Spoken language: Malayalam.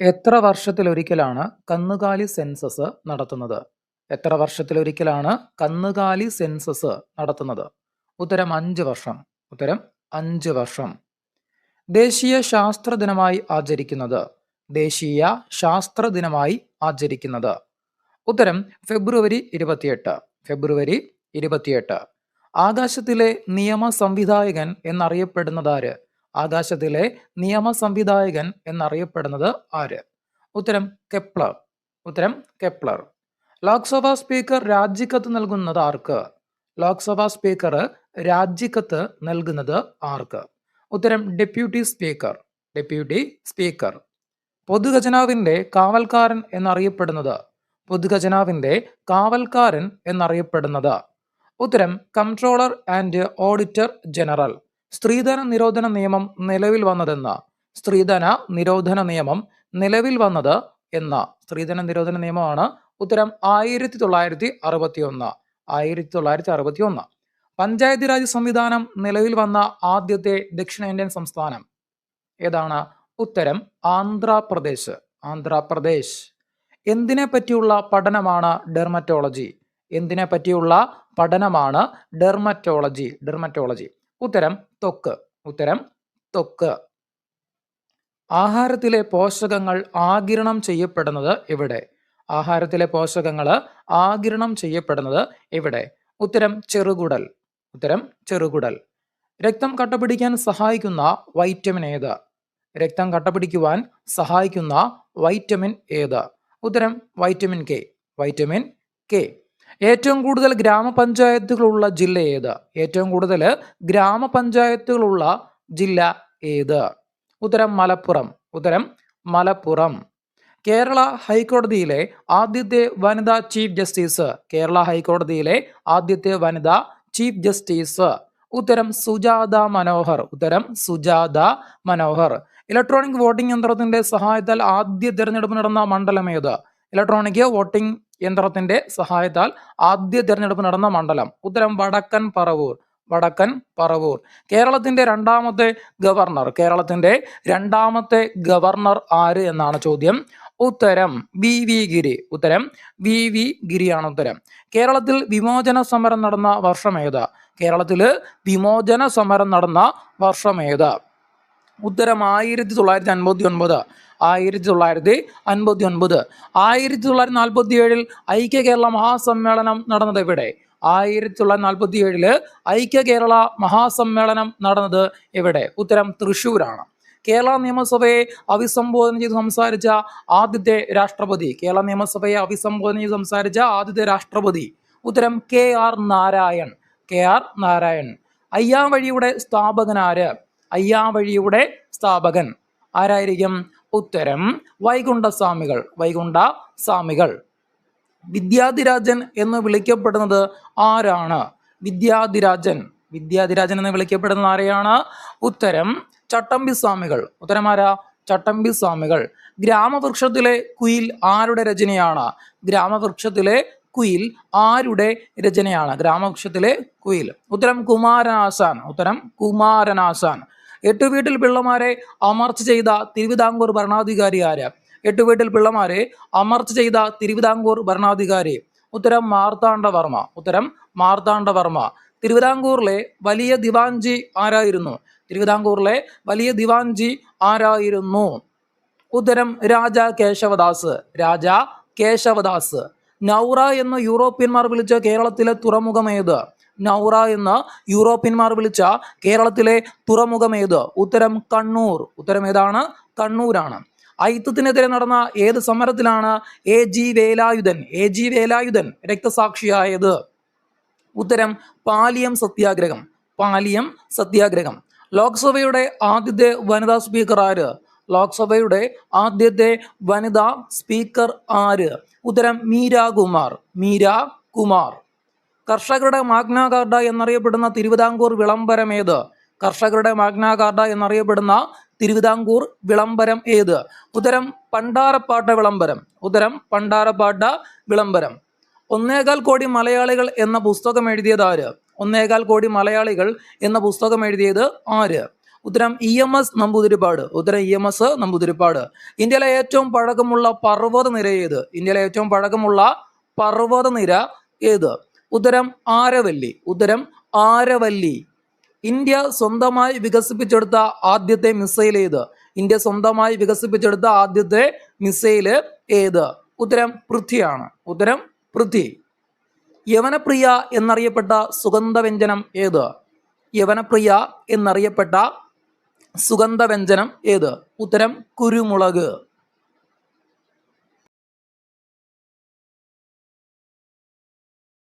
എത്ര വർഷത്തിലൊരിക്കലാണ് കന്നുകാലി സെൻസസ് നടത്തുന്നത്? എത്ര വർഷത്തിലൊരിക്കലാണ് കന്നുകാലി സെൻസസ് നടത്തുന്നത്? ഉത്തരം അഞ്ച് വർഷം. ഉത്തരം അഞ്ച് വർഷം. ദേശീയ ശാസ്ത്ര ദിനമായി ആചരിക്കുന്നത്. ദേശീയ ശാസ്ത്ര ദിനമായി ആചരിക്കുന്നത്. ഉത്തരം ഫെബ്രുവരി ഇരുപത്തിയെട്ട്. ഫെബ്രുവരി ഇരുപത്തിയെട്ട്. ആകാശത്തിലെ നിയമ സംവിധായകൻ എന്നറിയപ്പെടുന്നതാര്? ആകാശത്തിലെ നിയമ സംവിധായകൻ എന്നറിയപ്പെടുന്നത് ആര്? ഉത്തരം കെപ്ലർ. ഉത്തരം കെപ്ലർ. ലോക്സഭാ സ്പീക്കർ രാജിക്കത്ത് നൽകുന്നത് ആർക്ക്? ലോക്സഭാ സ്പീക്കർ രാജിക്കത്ത് നൽകുന്നത് ആർക്ക്? ഉത്തരം ഡെപ്യൂട്ടി സ്പീക്കർ. Deputy speaker. പൊതുഖജനാവിന്റെ കാവൽക്കാരൻ എന്നറിയപ്പെടുന്നത്. പൊതുഖജനാവിന്റെ കാവൽക്കാരൻ എന്നറിയപ്പെടുന്നത്. ഉത്തരം കൺട്രോളർ ആൻഡ് ഓഡിറ്റർ ജനറൽ. സ്ത്രീധന നിരോധന നിയമം നിലവിൽ വന്നതെന്ന് സ്ത്രീധന നിരോധന നിയമം നിലവിൽ വന്നത് എന്ന സ്ത്രീധന നിരോധന നിയമമാണ് ഉത്തരം ആയിരത്തി തൊള്ളായിരത്തി അറുപത്തി ഒന്ന് ആയിരത്തി തൊള്ളായിരത്തി അറുപത്തി ഒന്ന് പഞ്ചായത്ത് രാജ് സംവിധാനം നിലവിൽ വന്ന ആദ്യത്തെ ദക്ഷിണേന്ത്യൻ സംസ്ഥാനം ഏതാണ്? ഉത്തരം ആന്ധ്രാപ്രദേശ് ആന്ധ്രാപ്രദേശ്. എന്തിനെ പറ്റിയുള്ള പഠനമാണ് ഡെർമറ്റോളജി? എന്തിനെ പറ്റിയുള്ള പഠനമാണ് ഡെർമറ്റോളജി ഡെർമറ്റോളജി. ഉത്തരം തൊക്ക്. ഉത്തരം തൊക്ക്. ആഹാരത്തിലെ പോഷകങ്ങൾ ആകിരണം ചെയ്യപ്പെടുന്നത് എവിടെ? ആഹാരത്തിലെ പോഷകങ്ങൾ ആകിരണം ചെയ്യപ്പെടുന്നത് എവിടെ? ഉത്തരം ചെറുകുടൽ. ഉത്തരം ചെറുകുടൽ. രക്തം കട്ടപിടിക്കാൻ സഹായിക്കുന്ന വൈറ്റമിൻ ഏത്? രക്തം കട്ടപിടിക്കുവാൻ സഹായിക്കുന്ന വൈറ്റമിൻ ഏത്? ഉത്തരം വൈറ്റമിൻ കെ. Vitamin K. ഏറ്റവും കൂടുതൽ ഗ്രാമപഞ്ചായത്തുകളുള്ള ജില്ല ഏത്? ഏറ്റവും കൂടുതൽ ഗ്രാമപഞ്ചായത്തുകളുള്ള ജില്ല ഏത്? ഉത്തരം മലപ്പുറം. ഉത്തരം മലപ്പുറം. കേരള ഹൈക്കോടതിയിലെ ആദ്യത്തെ വനിതാ ചീഫ് ജസ്റ്റിസ്. കേരള ഹൈക്കോടതിയിലെ ആദ്യത്തെ വനിതാ ചീഫ് ജസ്റ്റിസ്. ഉത്തരം സുജാത മനോഹർ. ഉത്തരം സുജാത മനോഹർ. ഇലക്ട്രോണിക് വോട്ടിംഗ് യന്ത്രത്തിന്റെ സഹായത്താൽ ആദ്യ തിരഞ്ഞെടുപ്പ് നടന്ന മണ്ഡലം ഏത്? ഇലക്ട്രോണിക് വോട്ടിംഗ് യന്ത്രത്തിന്റെ സഹായത്താൽ ആദ്യ തിരഞ്ഞെടുപ്പ് നടന്ന മണ്ഡലം. ഉത്തരം വടക്കൻ പറവൂർ. വടക്കൻ പറവൂർ. കേരളത്തിന്റെ രണ്ടാമത്തെ ഗവർണർ. കേരളത്തിന്റെ രണ്ടാമത്തെ ഗവർണർ ആര് എന്നാണ് ചോദ്യം. ഉത്തരം വി വി ഗിരി. ഉത്തരം വി വി ഗിരിയാണ് ഉത്തരം. കേരളത്തിൽ വിമോചന സമരം നടന്ന വർഷം കേരളത്തിൽ വിമോചന സമരം നടന്ന വർഷം ഉത്തരം ആയിരത്തി തൊള്ളായിരത്തി അൻപത്തി ഒൻപത് ആയിരത്തി തൊള്ളായിരത്തി അൻപത്തി ഒൻപത് ആയിരത്തി തൊള്ളായിരത്തി നാൽപ്പത്തി ഏഴിൽ ഐക്യ കേരള മഹാസമ്മേളനം നടന്നത് എവിടെ? ആയിരത്തി തൊള്ളായിരത്തി നാൽപ്പത്തി ഏഴിൽ ഐക്യ കേരള മഹാസമ്മേളനം നടന്നത് എവിടെ? ഉത്തരം തൃശ്ശൂരാണ്. കേരള നിയമസഭയെ അഭിസംബോധന ചെയ്ത് സംസാരിച്ച ആദ്യത്തെ രാഷ്ട്രപതി. കേരള നിയമസഭയെ അഭിസംബോധന ചെയ്ത് സംസാരിച്ച ആദ്യത്തെ രാഷ്ട്രപതി. ഉത്തരം K R Narayan. K R Narayan. അയ്യാവഴിയുടെ സ്ഥാപകനാര്? അയ്യാവഴിയുടെ സ്ഥാപകൻ. ആരായിരിക്കും? ഉത്തരം വൈകുണ്ഠസ്വാമികൾ വൈകുണ്ഠ സ്വാമികൾ വിദ്യാധിരാജൻ എന്ന് വിളിക്കപ്പെടുന്നത് ആരാണ്? വിദ്യാധിരാജൻ. വിദ്യാധിരാജൻ എന്ന് വിളിക്കപ്പെടുന്നത് ആരെയാണ്? ഉത്തരം ചട്ടമ്പി സ്വാമികൾ ഉത്തരം ആരാ? ചട്ടമ്പി സ്വാമികൾ ഗ്രാമവൃക്ഷത്തിലെ കുയിൽ ആരുടെ രചനയാണ്? ഗ്രാമവൃക്ഷത്തിലെ കുയിൽ ആരുടെ രചനയാണ്? ഗ്രാമവൃക്ഷത്തിലെ കുയിൽ. ഉത്തരം കുമാരനാശാൻ. ഉത്തരം കുമാരനാശാൻ. എട്ടു വീട്ടിൽ പിള്ളമാരെ അമർച്ച ചെയ്ത തിരുവിതാംകൂർ ഭരണാധികാരി ആര്? എട്ടു വീട്ടിൽ പിള്ളമാരെ അമർച്ച ചെയ്ത തിരുവിതാംകൂർ ഭരണാധികാരി. ഉത്തരം മാർത്താണ്ഡവർമ്മ ഉത്തരം മാർത്താണ്ഡവർമ്മ തിരുവിതാംകൂറിലെ വലിയ ദിവാൻജി ആരായിരുന്നു? തിരുവിതാംകൂറിലെ വലിയ ദിവാൻജി ആരായിരുന്നു? ഉത്തരം രാജ കേശവദാസ്. രാജ കേശവദാസ്. നൗറ എന്ന് യൂറോപ്യന്മാർ വിളിച്ച കേരളത്തിലെ തുറമുഖം ഏത്? നൗറ എന്ന് യൂറോപ്യന്മാർ വിളിച്ച കേരളത്തിലെ തുറമുഖം ഏത്? ഉത്തരം കണ്ണൂർ. ഉത്തരം ഏതാണ്? കണ്ണൂരാണ്. ഐത്തത്തിനെതിരെ നടന്ന ഏത് സമരത്തിലാണ് A G Velayudhan? A G Velayudhan രക്തസാക്ഷിയായത്? ഉത്തരം പാലിയം സത്യാഗ്രഹം. പാലിയം സത്യാഗ്രഹം. ലോക്സഭയുടെ ആദ്യത്തെ വനിതാ സ്പീക്കർ ആര്? ലോക്സഭയുടെ ആദ്യത്തെ വനിതാ സ്പീക്കർ ആര്? ഉത്തരം മീര കുമാർ മീര കുമാർ കർഷകരുടെ മാഗ്ന കാർഡ എന്നറിയപ്പെടുന്ന തിരുവിതാംകൂർ വിളംബരം ഏത്? കർഷകരുടെ മാഗ്ന കാർഡ എന്നറിയപ്പെടുന്ന തിരുവിതാംകൂർ വിളംബരം ഏത്? ഉത്തരം പണ്ടാരപ്പാട്ട വിളംബരം. ഉത്തരം പണ്ടാരപ്പാട്ട വിളംബരം. ഒന്നേകാൽ കോടി മലയാളികൾ എന്ന പുസ്തകം എഴുതിയത് ആര്? ഒന്നേകാൽ കോടി മലയാളികൾ എന്ന പുസ്തകം എഴുതിയത് ആര്? ഉത്തരം ഇ എം എസ് നമ്പൂതിരിപ്പാട്. ഉത്തരം ഇ എം എസ് നമ്പൂതിരിപ്പാട്. ഇന്ത്യയിലെ ഏറ്റവും പഴക്കമുള്ള പർവത നിര ഏത്? ഇന്ത്യയിലെ ഏറ്റവും പഴക്കമുള്ള പർവത നിര ഏത്? ഉത്തരം ആരവല്ലി ഉദരം ആരവല്ലി. ഇന്ത്യ സ്വന്തമായി വികസിപ്പിച്ചെടുത്ത ആദ്യത്തെ മിസൈൽ ഏത്? ഇന്ത്യ സ്വന്തമായി വികസിപ്പിച്ചെടുത്ത ആദ്യത്തെ മിസൈൽ ഏത്? ഉത്തരം പൃഥ്വിയാണ്. ഉത്തരം പൃഥ്വി. യവനപ്രിയ എന്നറിയപ്പെട്ട സുഗന്ധവ്യഞ്ജനം ഏത്? യവനപ്രിയ എന്നറിയപ്പെട്ട സുഗന്ധവ്യഞ്ജനം ഏത്? ഉത്തരം കുരുമുളക്.